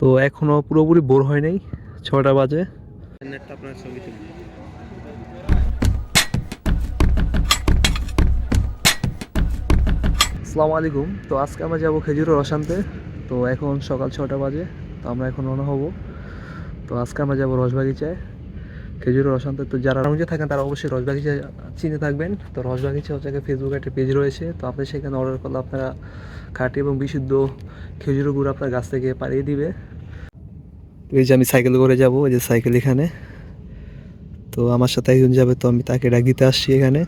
তো এখনও পুরোপুরি বোর হয় নাই ছটা বাজে। আপনার ছবি আসসালামু আলাইকুম। তো আজকে আমরা যাব খেজুরের অশান্তে তো এখন সকাল ছটা বাজে তো আমরা এখন রওনা হব। তো আজকে আমরা যাব রসবাগিচায়। খেজুরের রসানতে, তো যারা রঙে থাকেন তারা অবশ্যই রসবাগিচা চিনে থাকবেন। তো রসবাগিচা হচ্ছে একটা ফেসবুকে একটা পেজ রয়েছে, তো আপনি সেখানে অর্ডার করলে আপনারা খাঁটি এবং বিশুদ্ধ খেজুরের গুড় আপনার গাছ থেকে পাড়িয়ে দিবে। তো এই যে আমি সাইকেল করে যাব, এই যে সাইকেল এখানে। তো আমার সাথে একজন যাবে, তো আমি তাকে ডাক দিতে আসছি এখানে।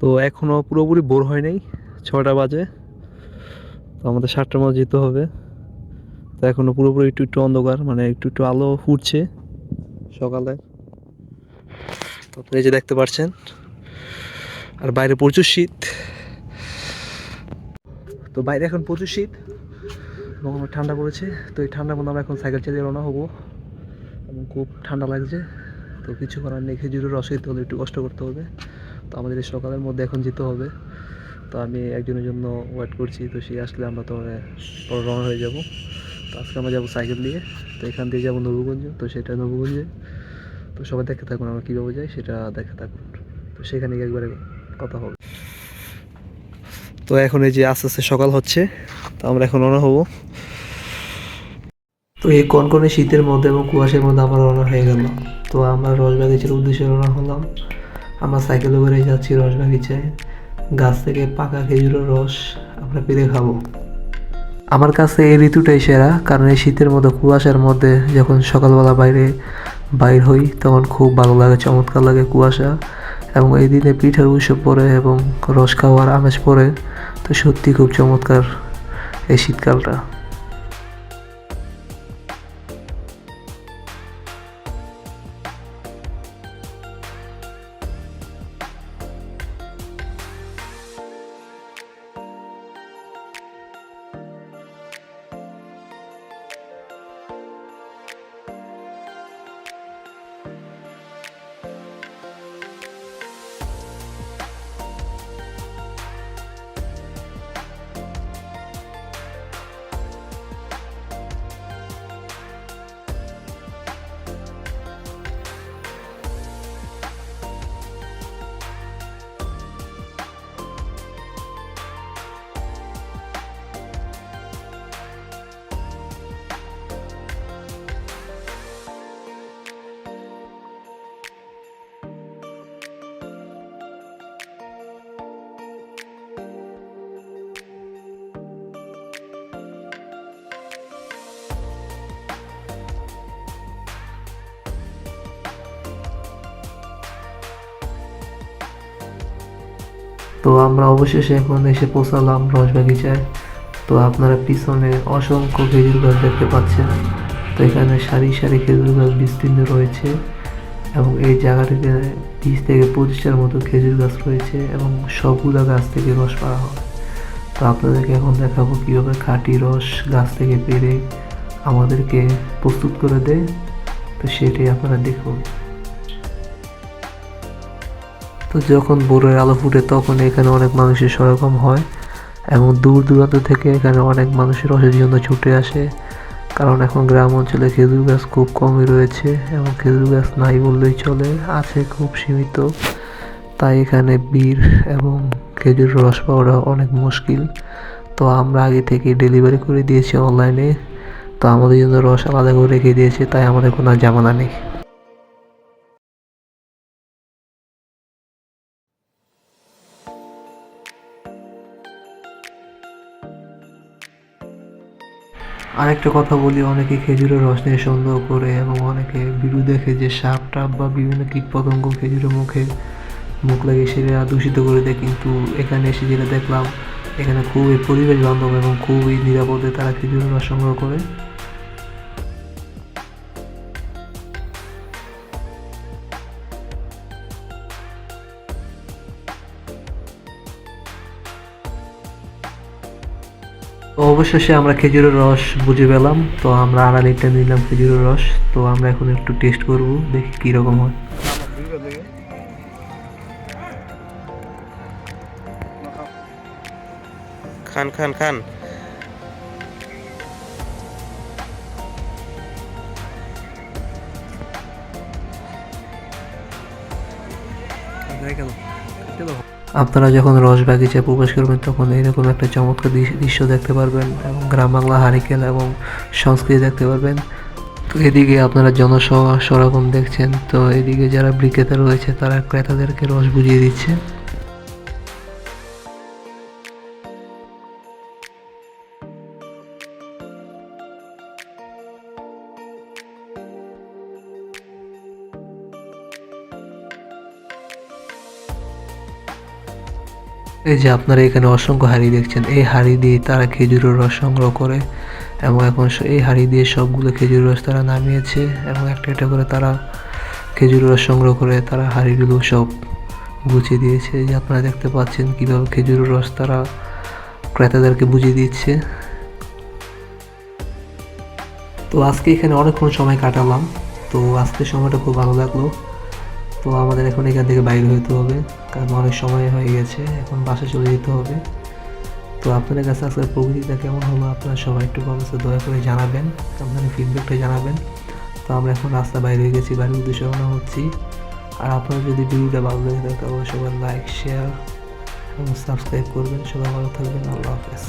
তো এখনও পুরোপুরি বোর হয় নাই, ছটা বাজে। তো আমাদের সাতটার মধ্যে যেতে হবে। তো এখনও পুরোপুরি একটু একটু অন্ধকার মানে একটু একটু আলো ফুটছে সকালে। তো আপনি যে দেখতে পাচ্ছেন, আর বাইরে প্রচুর শীত। তো বাইরে এখন প্রচুর শীত, এবং আমার ঠান্ডা পড়েছে। তো এই ঠান্ডার মধ্যে আমরা এখন সাইকেল চালিয়ে রওনা হব। এবং খুব ঠান্ডা লাগছে। তো কিছু করার নেই খেজুরের রস খেতে হলে একটু কষ্ট করতে হবে। তো আমাদের এই সকালের মধ্যে এখন যেতে হবে। তো আমি একজনের জন্য ওয়েট করছি। তো সে আসলে আমরা তো রওনা হয়ে যাব। তো আজকে আমরা যাব সাইকেল নিয়ে। তো এখান দিয়ে যাব নবগঞ্জ। তো সেটা নবগঞ্জে। তো সবাই দেখতে থাকুন, আমরা কীভাবে যাই সেটা দেখতে থাকুন। তো সেখানে গিয়ে একবারে কথা হবে। তো এখন এই যে আস্তে আস্তে সকাল হচ্ছে, তো আমরা এখন রওনা হব। তো এই কনকনে শীতের মধ্যে এবং কুয়াশার মধ্যে আমরা রওনা হয়ে গেল তো আমরা রসবাগিচার উদ্দেশ্যে রওনা হলাম। আমরা সাইকেলে করে যাচ্ছি রসবাগিচায়। গাছ থেকে পাকা খেজুরের রস আমরা পেরে খাব। আমার কাছে এই ঋতুটাই সেরা, কারণ এই শীতের মধ্যে, কুয়াশার মধ্যে যখন সকালবেলা বাইরে বাইর হই, তখন খুব ভালো লাগে, চমৎকার লাগে কুয়াশা। এবং এই দিনে পিঠার উৎসব পরে এবং রস খাওয়ার আমেজ পরে। তো সত্যি খুব চমৎকার এই শীতকালটা। তো আমরা অবশেষে এখন এসে পৌঁছালাম রসবাগিচায়। তো আপনারা পিছনে অসংখ্য খেজুর গাছ দেখতে পাচ্ছেন। তো এখানে সারি সারি খেজুর গাছ বিস্তীর্ণ রয়েছে এবং এই জায়গাটিতে বিশ থেকে পঁচিশটার মতো খেজুর গাছ রয়েছে এবং সবগুলো গাছ থেকে রস পাড়া হয়। তো আপনাদেরকে এখন দেখাবো কীভাবে খাঁটি রস গাছ থেকে পেরে আমাদেরকে প্রস্তুত করে দেয়। তো সেটাই আপনারা দেখুন। তো যখন ভোরের আলো ফুটে তখন এখানে অনেক মানুষের সরগম হয় এবং দূর দূরান্ত থেকে এখানে অনেক মানুষের রসের জন্য ছুটে আসে। কারণ এখন গ্রাম অঞ্চলে খেজুর গাছ খুব কমই রয়েছে এবং খেজুর গাছ নাই বললেই চলে, আছে খুব সীমিত। তাই এখানে বীর এবং খেজুর রস পাওয়াটা অনেক মুশকিল। তো আমরা আগে থেকে ডেলিভারি করে দিয়েছি অনলাইনে। তো আমাদের জন্য রস আলাদা করে রেখে দিয়েছে, তাই আমাদের কোনো জামানা নেই। আরেকটা কথা বলি, অনেকে খেজুরের রস নিয়ে সন্দেহ করে এবং অনেকে বিরু দেখে যে সাপ টাপ বা বিভিন্ন কীটপতঙ্গ খেজুরের মুখে মুখ লাগিয়ে সেটা দূষিত করে দেয়। কিন্তু এখানে এসে যেটা দেখলাম, এখানে খুবই পরিবেশ বান্ধব এবং খুবই নিরাপদে তারা খেজুরের রস সংগ্রহ করে। অবশেষে আমরা খেজুরের রস বুঝে পেলাম তো আমরা আড়া লিটার নিলাম খেজুরের রস তো আমরা এখন একটু টেস্ট করব দেখি কি রকম হয়। খান খান খান। আপনারা যখন রস বাগিচায় প্রবেশ করবেন, তখন এরকম একটা চমৎকার দৃশ- দৃশ্য দেখতে পারবেন এবং গ্রাম বাংলা হারিকেল এবং সংস্কৃতি দেখতে পারবেন। তো এদিকে আপনারা জনসভা সরকম দেখছেন, তো এদিকে যারা বিক্রেতা রয়েছে, তারা ক্রেতাদেরকে রস বুঝিয়ে দিচ্ছে। এই যে আপনারা এখানে অসংখ্য হাড়ি দেখছেন, এই হাড়ি দিয়ে তারা খেজুরের রস সংগ্রহ করে এবং এখন এই হাড়ি দিয়ে সবগুলো খেজুরের রস তারা নামিয়েছে এবং একটা একটা করে তারা খেজুর রস সংগ্রহ করে তারা হাড়িগুলো সব গুছিয়ে দিয়েছে। যে আপনারা দেখতে পাচ্ছেন কীভাবে খেজুরের রস তারা ক্রেতাদেরকে বুঝিয়ে দিচ্ছে। তো আজকে এখানে অনেকক্ষণ সময় কাটালাম, তো আজকে সময়টা খুব ভালো লাগল। তো আমাদের এখন এখান থেকে বাইরে হতে হবে, কারণ অনেক সময় হয়ে গেছে, এখন বাসা চলে যেতে হবে। তো আপনাদের কাছে আজকের প্রকৃতিটা কেমন হলো আপনারা সবাই একটু কমেন্টসে দয়া করে জানাবেন, আপনাদের ফিডব্যাকটা জানাবেন। তো আমরা এখন রাস্তা বাইরে হয়ে গেছি, বাড়ির উদ্দেশ্যে রওনা হচ্ছি। আর আপনারা যদি ভিডিওটা ভালো লাগে থাকে তাহলে সবাই লাইক শেয়ার এবং সাবস্ক্রাইব করবেন। সবাই ভালো থাকবেন, আল্লাহ হাফেজ।